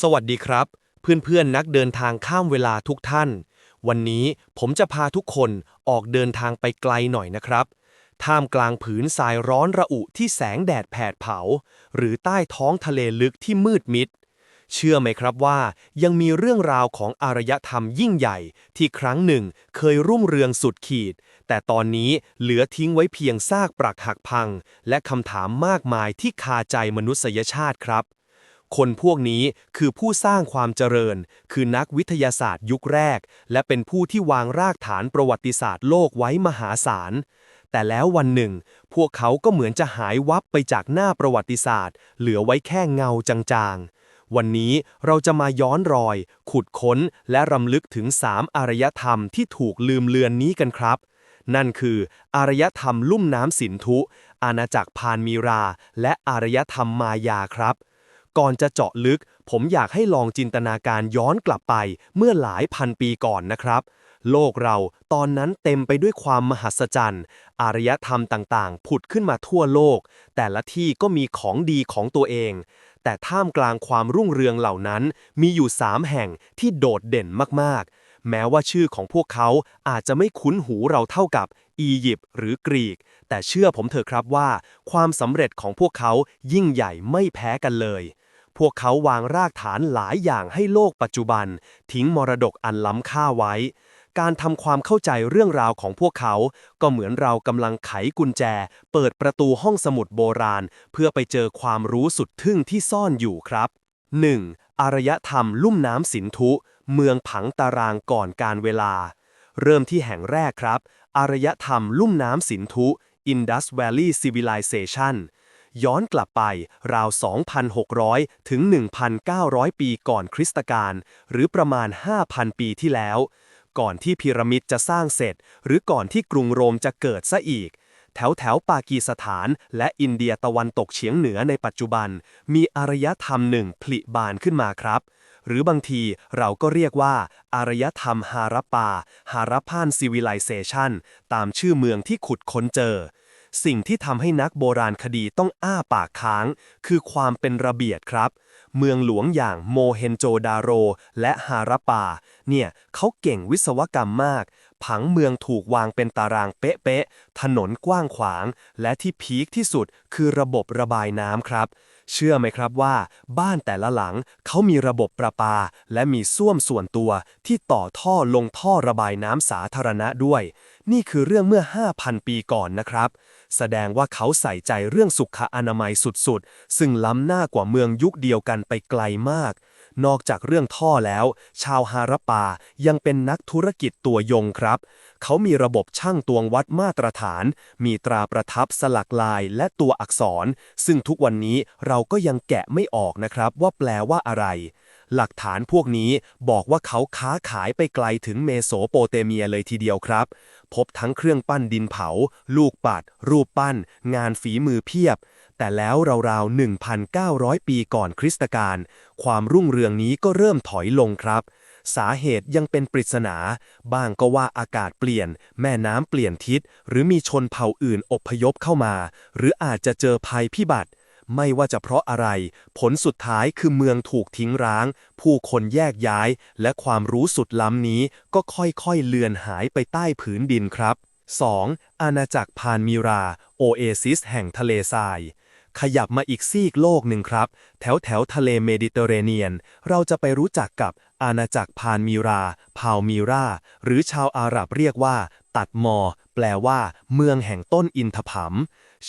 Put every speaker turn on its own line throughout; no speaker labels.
สวัสดีครับ เพื่อนๆนักเดินทางข้ามเวลาทุกท่าน วันนี้ผมจะพาทุกคนออกเดินทางไปไกลหน่อยนะครับ ท่ามกลางผืนทรายร้อนระอุที่แสงแดดแผดเผา หรือใต้ท้องทะเลลึกที่มืดมิด เชื่อไหมครับว่ายังมีเรื่องราวของอารยธรรมยิ่งใหญ่ ที่ครั้งหนึ่งเคยรุ่งเรืองสุดขีด แต่ตอนนี้เหลือทิ้งไว้เพียงซากปรักหักพัง และคำถามมากมายที่คาใจมนุษยชาติครับ คนพวกนี้คือผู้สร้างความเจริญ คือนักวิทยาศาสตร์ยุคแรก และเป็นผู้ที่วางรากฐานประวัติศาสตร์โลกไว้มหาศาล แต่แล้ววันหนึ่ง พวกเขาก็เหมือนจะหายวับไปจากหน้าประวัติศาสตร์ เหลือไว้แค่เงาจางๆวันนี้เราจะมาย้อนรอย ขุดค้น และรำลึกถึงสามอารยธรรมที่ถูกลืมเลือนนี้กันครับ นั่นคือ อารยธรรมลุ่มน้ำสินธุ อาณาจักรพานมีรา และอารยธรรมมายาครับ ก่อนจะเจาะลึก ผมอยากให้ลองจินตนาการย้อนกลับไปเมื่อหลายพันปีก่อนนะครับ โลกเราตอนนั้นเต็มไปด้วยความมหัศจรรย์ อารยธรรมต่างๆ ผุดขึ้นมาทั่วโลก แต่ละที่ก็มีของดีของตัวเอง แต่ท่ามกลางความรุ่งเรืองเหล่านั้น มีอยู่สามแห่งที่โดดเด่นมากๆแม้ว่าชื่อของพวกเขาอาจจะไม่คุ้นหูเราเท่ากับอียิปต์หรือกรีก แต่เชื่อผมเถอะครับว่า ความสำเร็จของพวกเขายิ่งใหญ่ไม่แพ้กันเลย พวกเขาวางรากฐานหลายอย่างให้โลกปัจจุบัน ทิ้งมรดกอันล้ำค่าไว้ การทำความเข้าใจเรื่องราวของพวกเขา ก็เหมือนเรากำลังไขกุญแจ เปิดประตูห้องสมุดโบราณ เพื่อไปเจอความรู้สุดทึ่งที่ซ่อนอยู่ครับ 1. อารยธรรมลุ่มน้ำสินธุ เมืองผังตารางก่อนการเวลา เริ่มที่แห่งแรกครับ อารยธรรมลุ่มน้ำสินธุ Indus Valley Civilization ย้อนกลับไปราว 2,600 ถึง 1,900 ปีก่อนคริสตกาลหรือประมาณ 5,000 ปีที่แล้ว ก่อนที่พีระมิดจะสร้างเสร็จ หรือก่อนที่กรุงโรมจะเกิดซะอีก แถวแถวปากีสถานและอินเดียตะวันตกเฉียงเหนือในปัจจุบัน มีอารยธรรมหนึ่งผลิบานขึ้นมาครับหรือบางทีเราก็เรียกว่า อารยธรรมฮารัปปาฮารัพานซิวิลิเซชันตามชื่อเมืองที่ขุดค้นเจอ สิ่งที่ทำให้นักโบราณคดีต้องอ้าปากค้าง คือความเป็นระเบียดครับ เมืองหลวงอย่างโมเฮนโจดาโร และฮารัปปา เนี่ยเขาเก่งวิศวกรรมมาก ผังเมืองถูกวางเป็นตารางเป๊ะๆ ถนนกว้างขวาง และที่พีคที่สุดคือระบบระบายน้ำครับ เชื่อไหมครับว่า บ้านแต่ละหลังเขามีระบบประปา และมีส้วมส่วนตัวที่ต่อท่อลงท่อระบายน้ำสาธารณะด้วย นี่คือเรื่องเมื่อ 5,000 ปีก่อนนะครับ แสดงว่าเขาใส่ใจเรื่องสุขอนามัยสุดๆ ซึ่งล้ำหน้ากว่าเมืองยุคเดียวกันไปไกลมาก นอกจากเรื่องท่อแล้ว ชาวฮารัปปายังเป็นนักธุรกิจตัวยงครับ เขามีระบบช่างตวงวัดมาตรฐาน มีตราประทับสลักลายและตัวอักษร ซึ่งทุกวันนี้เราก็ยังแกะไม่ออกนะครับว่าแปลว่าอะไร หลักฐานพวกนี้บอกว่าเขาค้าขายไปไกลถึงเมโสโปเตเมียเลยทีเดียวครับ พบทั้งเครื่องปั้นดินเผา ลูกปัด รูปปั้น งานฝีมือเพียบ แต่แล้วราวๆ 1,900 ปีก่อนคริสตกาลความรุ่งเรืองนี้ก็เริ่มถอยลงครับสาเหตุยังเป็นปริศนา บ้างก็ว่าอากาศเปลี่ยน แม่น้ำเปลี่ยนทิศ หรือมีชนเผ่าอื่นอพยพเข้ามา หรืออาจจะเจอภัยพิบัติ ไม่ว่าจะเพราะอะไร ผลสุดท้ายคือเมืองถูกทิ้งร้าง ผู้คนแยกย้าย และความรู้สุดล้ำนี้ก็ค่อยๆเลือนหายไปใต้ผืนดินครับ 2. อาณาจักรพานมีรา โอเอซิสแห่งทะเลทราย ขยับมาอีกซีกโลกหนึ่งครับ แถวแถวทะเลเมดิเตอร์เรเนียน เราจะไปรู้จักกับอาณาจักรพานมีรา พาวมีรา หรือชาวอาหรับเรียกว่า ตัดมอ แปลว่า เมืองแห่งต้นอินทผลัม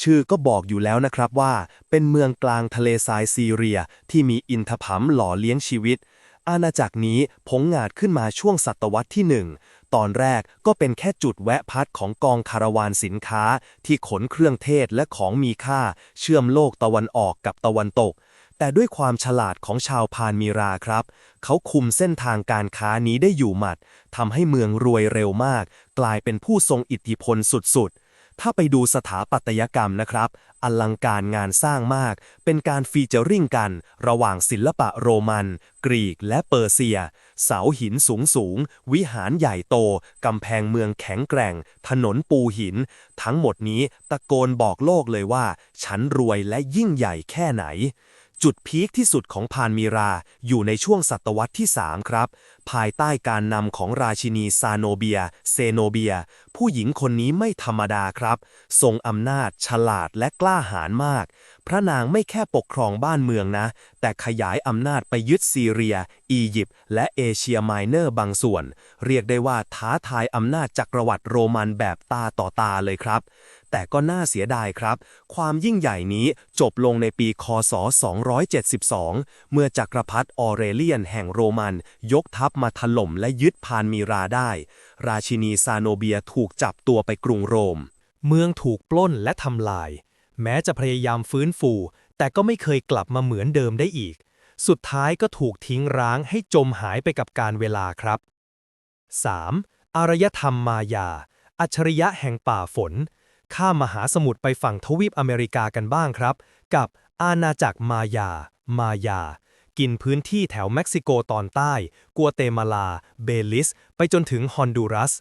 ชื่อก็บอกอยู่แล้วนะครับว่า เป็นเมืองกลางทะเลทรายซีเรีย ที่มีอินทผลัมหล่อเลี้ยงชีวิต อาณาจักรนี้ผงงาดขึ้นมาช่วงศตวรรษที่หนึ่งตอนแรกก็เป็นแค่จุดแวะพักของกองคาราวานสินค้า ที่ขนเครื่องเทศและของมีค่า เชื่อมโลกตะวันออกกับตะวันตก แต่ด้วยความฉลาดของชาวพานมีราครับ เขาคุมเส้นทางการค้านี้ได้อยู่หมัดทำให้เมืองรวยเร็วมาก กลายเป็นผู้ทรงอิทธิพลสุดๆถ้าไปดูสถาปัตยกรรมนะครับ อลังการงานสร้างมาก เป็นการฟีเจอริ่งกัน ระหว่างศิลปะโรมัน กรีกและเปอร์เซีย เสาหินสูงสูง วิหารใหญ่โต กำแพงเมืองแข็งแกร่ง ถนนปูหิน ทั้งหมดนี้ตะโกนบอกโลกเลยว่า ฉันรวยและยิ่งใหญ่แค่ไหน จุดพีคที่สุดของพานมีราอยู่ในช่วงศตวรรษที่ 3 ครับ ภายใต้การนำของราชินีซาโนเบีย เซโนเบีย ผู้หญิงคนนี้ไม่ธรรมดาครับ ทรงอำนาจ ฉลาดและกล้าหาญมาก พระนางไม่แค่ปกครองบ้านเมืองนะ แต่ขยายอำนาจไปยึดซีเรีย อียิปต์และเอเชียไมเนอร์บางส่วน เรียกได้ว่าท้าทายอำนาจจักรวรรดิโรมันแบบตาต่อตาเลยครับ แต่ก็น่าเสียดายครับ ความยิ่งใหญ่นี้จบลงในปีคศ 272 เมื่อจักรพรรดิออเรเลียนแห่งโรมัน ยกทัพมาถล่มและยึดพานมีราได้ ราชินีซาโนเบียถูกจับตัวไปกรุงโรม
เมืองถูกปล้นและทำลาย แม้จะพยายามฟื้นฟู แต่ก็ไม่เคยกลับมาเหมือนเดิมได้อีก สุดท้ายก็ถูกทิ้งร้างให้จมหายไปกับการเวลาครับ 3. อารยธรรมมายา อัจฉริยะแห่งป่าฝน ข้ามมหาสมุทรไปฝั่งทวีปอเมริกากันบ้างครับ กับอาณาจักรมายา มายา กินพื้นที่แถวเม็กซิโกตอนใต้ กัวเตมาลา เบลิส ไปจนถึงฮอนดูรัส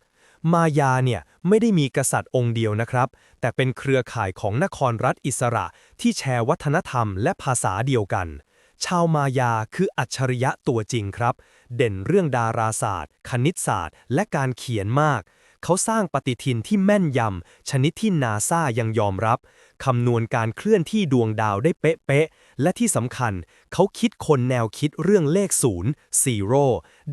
มายาเนี่ยไม่ได้มีกษัตริย์องค์เดียวนะครับ แต่เป็นเครือข่ายของนครรัฐอิสระที่แชร์วัฒนธรรมและภาษาเดียวกัน ชาวมายาคืออัจฉริยะตัวจริงครับ เด่นเรื่องดาราศาสตร์ คณิตศาสตร์ และการเขียนมาก เขาสร้างปฏิทินที่แม่นยำชนิดที่นาซายังยอมรับ คำนวณการเคลื่อนที่ดวงดาวได้เป๊ะๆ และที่สำคัญ เขาคิดคนแนวคิดเรื่องเลขศูนย์ zero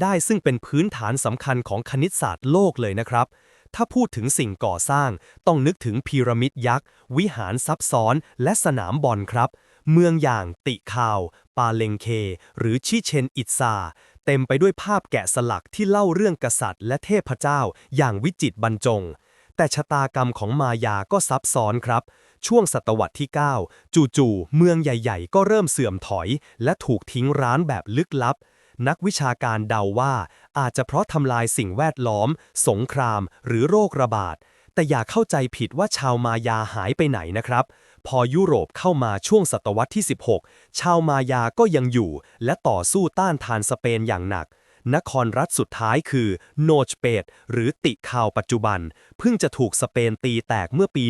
ได้ซึ่งเป็นพื้นฐานสำคัญของคณิตศาสตร์โลกเลยนะครับ ถ้าพูดถึงสิ่งก่อสร้าง ต้องนึกถึงพีระมิดยักษ์ วิหารซับซ้อน และสนามบอลครับ เมืองอย่างติคาว ปาเลงเค หรือชิเชนอิตซาเต็มไปด้วยภาพแกะสลักที่เล่าเรื่องกษัตริย์ และเทพเจ้า อย่างวิจิตรบรรจงแต่ชะตากรรมของมายาก็ซับซ้อนครับ ช่วงศตวรรษที่ 9 จู่ๆ เมืองใหญ่ๆ ก็เริ่มเสื่อมถอย และถูกทิ้งร้านแบบลึกลับ นักวิชาการเดาว่า อาจจะเพราะทำลายสิ่งแวดล้อม สงคราม หรือโรคระบาด แต่อย่าเข้าใจผิดว่าชาวมายาหายไปไหนนะครับ พอยุโรปเข้ามาช่วงศตวรรษที่ 16 ชาวมายาก็ยังอยู่ และต่อสู้ต้านทานสเปนอย่างหนัก นครรัฐสุดท้ายคือโนชเปตหรือติคาวปัจจุบัน เพิ่งจะถูกสเปนตีแตกเมื่อปี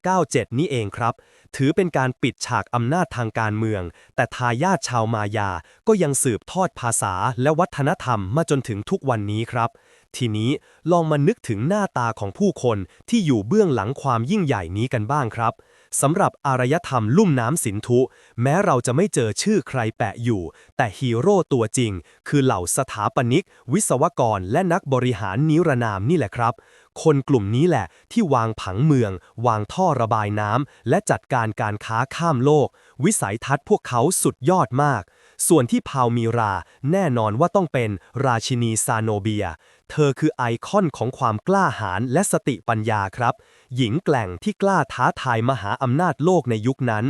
1697 นี่เองครับ ถือเป็นการปิดฉากอำนาจทางการเมือง แต่ทายาทชาวมายาก็ยังสืบทอดภาษาและวัฒนธรรมมาจนถึงทุกวันนี้ครับ ทีนี้ลองมานึกถึงหน้าตาของผู้คนที่อยู่เบื้องหลังความยิ่งใหญ่นี้กันบ้างครับ สำหรับอารยธรรมลุ่มน้ำสินธุ แม้เราจะไม่เจอชื่อใครแปะอยู่ แต่ฮีโร่ตัวจริง คือเหล่าสถาปนิก วิศวกร และนักบริหารนิรนามนี่แหละครับ คนกลุ่มนี้แหละที่วางผังเมือง วางท่อระบายน้ำและจัดการการค้าข้ามโลก วิสัยทัศน์พวกเขาสุดยอดมาก ส่วนที่พาวมีรา แน่นอนว่าต้องเป็นราชินีซาโนเบีย เธอคือไอคอนของความกล้าหาญและสติปัญญาครับ หญิงแกล่งที่กล้าท้าทายมหาอำนาจโลกในยุคนั้น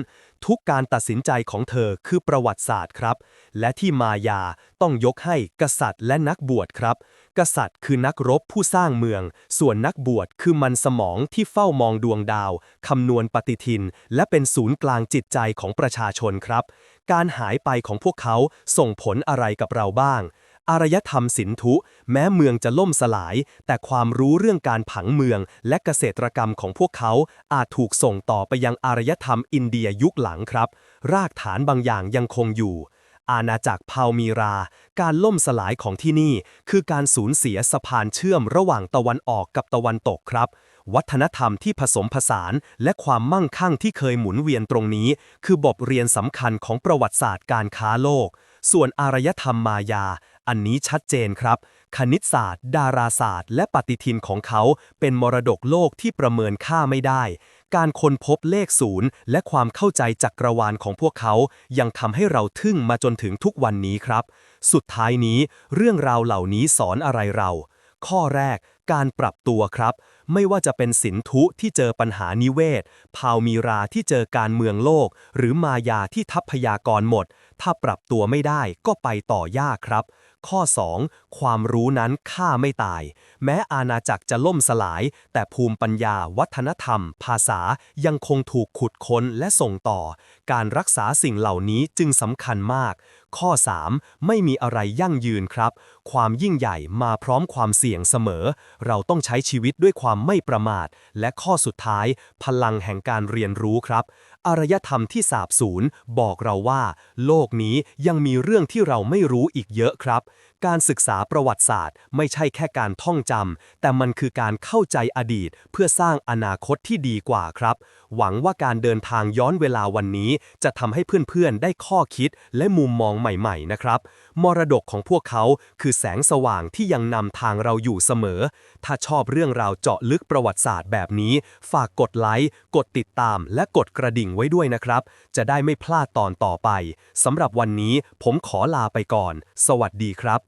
ทุกการตัดสินใจของเธอคือประวัติศาสตร์ครับ และที่มายาต้องยกให้กษัตริย์และนักบวชครับ กษัตริย์คือนักรบผู้สร้างเมือง ส่วนนักบวชคือมันสมองที่เฝ้ามองดวงดาวคำนวณปฏิทิน และเป็นศูนย์กลางจิตใจของประชาชนครับ การหายไปของพวกเขาส่งผลอะไรกับเราบ้าง อารยธรรมสินธุ แม้เมืองจะล่มสลาย แต่ความรู้เรื่องการผังเมืองและเกษตรกรรมของพวกเขาอาจถูกส่งต่อไปยังอารยธรรมอินเดียยุคหลังครับ รากฐานบางอย่างยังคงอยู่ อาณาจักรพาวมีรา การล่มสลายของที่นี่ คือการสูญเสียสะพานเชื่อมระหว่างตะวันออกกับตะวันตกครับวัฒนธรรมที่ผสมผสานและความมั่งคั่งที่เคยหมุนเวียนตรงนี้ คือบทเรียนสำคัญของประวัติศาสตร์การค้าโลก ส่วนอารยธรรมมายา อันนี้ชัดเจนครับ คณิตศาสตร์ ดาราศาสตร์ และปฏิทินของเขาเป็นมรดกโลกที่ประเมินค่าไม่ได้ การค้นพบเลขศูนย์และความเข้าใจจักรวาลของพวกเขา ยังทำให้เราทึ่งมาจนถึงทุกวันนี้ครับ สุดท้ายนี้ เรื่องราวเหล่านี้สอนอะไรเรา ข้อแรก การปรับตัวครับ ไม่ว่าจะเป็นสินธุที่เจอปัญหานิเวศ พาวมีราที่เจอการเมืองโลก หรือมายาที่ทัพพยากรหมด ถ้าปรับตัวไม่ได้ก็ไปต่อยากครับ ข้อ 2. ความรู้นั้นฆ่าไม่ตาย แม้อาณาจักรจะล่มสลาย แต่ภูมิปัญญา วัฒนธรรม ภาษายังคงถูกขุดค้นและส่งต่อ การรักษาสิ่งเหล่านี้จึงสำคัญมาก ข้อ 3. ไม่มีอะไรยั่งยืนครับ ความยิ่งใหญ่มาพร้อมความเสี่ยงเสมอ เราต้องใช้ชีวิตด้วยความไม่ประมาท และข้อสุดท้าย พลังแห่งการเรียนรู้ครับ อารยธรรมที่สาบสูญบอกเราว่า โลกนี้ยังมีเรื่องที่เราไม่รู้อีกเยอะครับการศึกษาประวัติศาสตร์ ไม่ใช่แค่การท่องจำ แต่มันคือการเข้าใจอดีต เพื่อสร้างอนาคตที่ดีกว่าครับ หวังว่าการเดินทางย้อนเวลาวันนี้ จะทำให้เพื่อนๆ ได้ข้อคิดและมุมมองใหม่ๆ นะครับ มรดกของพวกเขาคือแสงสว่างที่ยังนำทางเราอยู่เสมอ ถ้าชอบเรื่องราวเจาะลึกประวัติศาสตร์แบบนี้ ฝากกดไลค์ กดติดตาม และกดกระดิ่งไว้ด้วยนะครับ จะได้ไม่พลาดตอนต่อไป สำหรับวันนี้ผมขอลาไปก่อน สวัสดีครับ